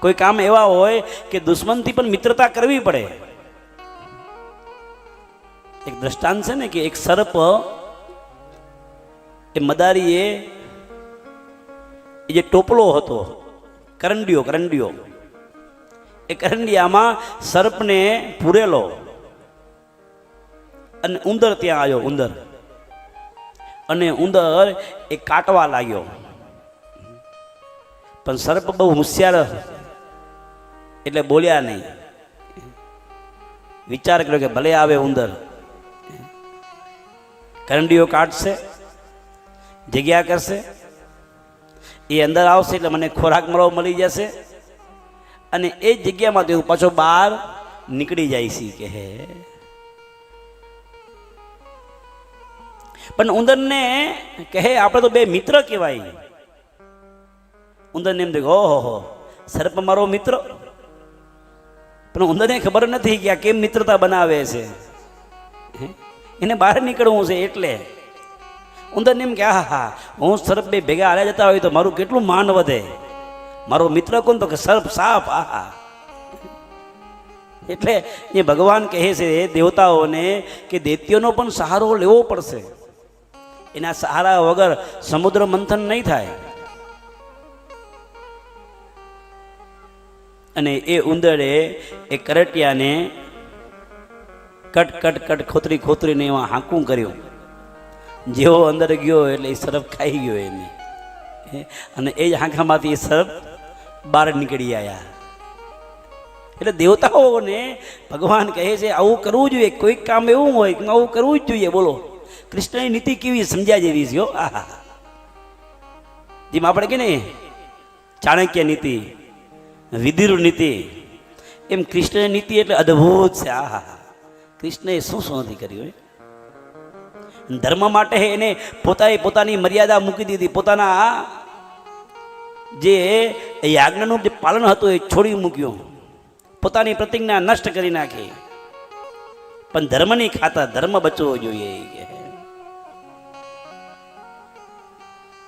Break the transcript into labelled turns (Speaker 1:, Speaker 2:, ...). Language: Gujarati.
Speaker 1: કોઈ કામ એવા હોય કે દુશ્મનથી પણ મિત્રતા કરવી પડે. એક દ્રષ્ટાંત છે ને કે એક સર્પ એ મદારીએ એ જે ટોપલો હતો, કરંડિયો કરંડિયો, એ કરંડિયામાં સર્પને પૂરેલો અને ઉંદર ત્યાં આવ્યો, ઉંદર. અને ઉંદર એ કાટવા લાગ્યો. પણ સર્પ બહુ હોશિયાર એટલે બોલ્યા નહીં. વિચાર કર્યો કે ભલે આવે ઉંદર. કરંડીઓ કાઢશે, જગ્યા કરશે, એ અંદર આવશે એટલે મને ખોરાક મળવા મળી જશે. અને એ જ જગ્યામાંથી હું પાછો બહાર નીકળી જાય છે કે હે. પણ ઉંદરને કહે આપણે તો બે મિત્ર કહેવાય. ઉંદરને એમ દેખો, ઓહો હો સર્પ મારો મિત્ર. પણ ઉંદરને ખબર નથી કે આ કેમ મિત્રતા બનાવે છે. એને બહાર નીકળવું છે એટલે. ઉંદરને એમ કે આ હા હું સર્પ બે ભેગા હાલ્યા જતા હોય તો મારું કેટલું માન વધે. મારો મિત્ર કોણ તો કે સર્પ સાપ, આહા. એટલે એ ભગવાન કહે છે દેવતાઓને, કે દૈત્યોનો પણ સહારો લેવો પડશે. એના સહારા વગર સમુદ્ર મંથન નહીં થાય. અને એ ઉંદરે એ કરટિયાને કટ કટ કટ ખોતરી, ખોતરીને એમાં હાંકું કર્યું. જેવો અંદર ગયો એટલે એ સરફ ખાઈ ગયો એને. અને એ જ હાંકામાંથી એ સરફ બહાર નીકળી આવ્યા એટલે દેવતાઓને ભગવાન કહે છે, આવું કરવું જોઈએ, કોઈક કામ એવું હોય કે આવું કરવું જ જોઈએ. બોલો, કૃષ્ણની નીતિ કેવી સમજ્યા જેવી છે આહા. જેમ આપણે કે ને, ચાણક્ય નીતિ. વિદુર નીતિ. એમ કૃષ્ણની નીતિ એટલે અદ્ભુત છે, આહા. કૃષ્ણએ શું શું નથી કર્યું? ધર્મ માટે એને પોતાએ પોતાની મર્યાદા મૂકી દીધી. પોતાના જે યાજ્ઞનું જે પાલન હતું એ છોડી મૂક્યું. પોતાની પ્રતિજ્ઞા નષ્ટ કરી નાખી. પણ ધર્મની ખાતર ધર્મ બચવો જોઈએ